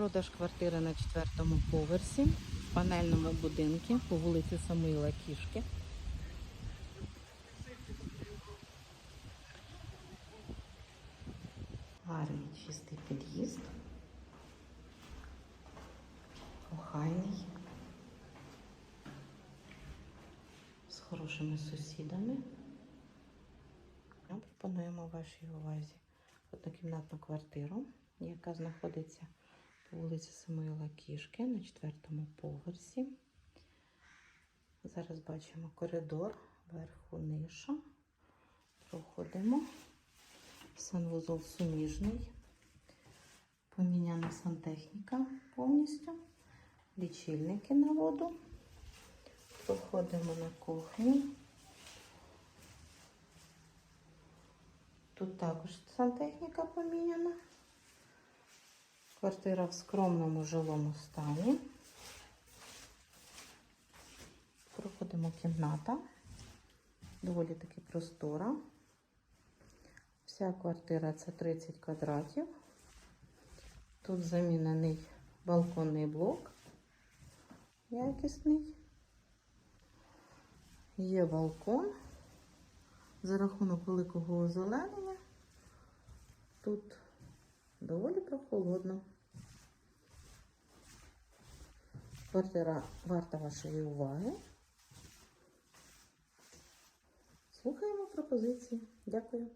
Продаж квартири на четвертому поверсі в панельному будинку по вулиці Самуїла Кішки. Гарний чистий під'їзд. Охайний. З хорошими сусідами. Ми пропонуємо вашій увазі однокімнатну квартиру, яка знаходиться по вулиці Самуїла Кішки на четвертому поверсі. Зараз бачимо коридор, верху ниша. Проходимо. Санвузол суміжний. Поміняна сантехніка повністю. Лічильники на воду. Проходимо на кухню. Тут також сантехніка поміняна. Квартира в скромному жилому стані. Проходимо кімната. Доволі таки простора. Вся квартира це 30 квадратів. Тут замінений балконний блок якісний. Є балкон. За рахунок великого озеленення тут доволі прохолодно. Квартира варта вашої уваги. Слухаємо пропозиції. Дякую.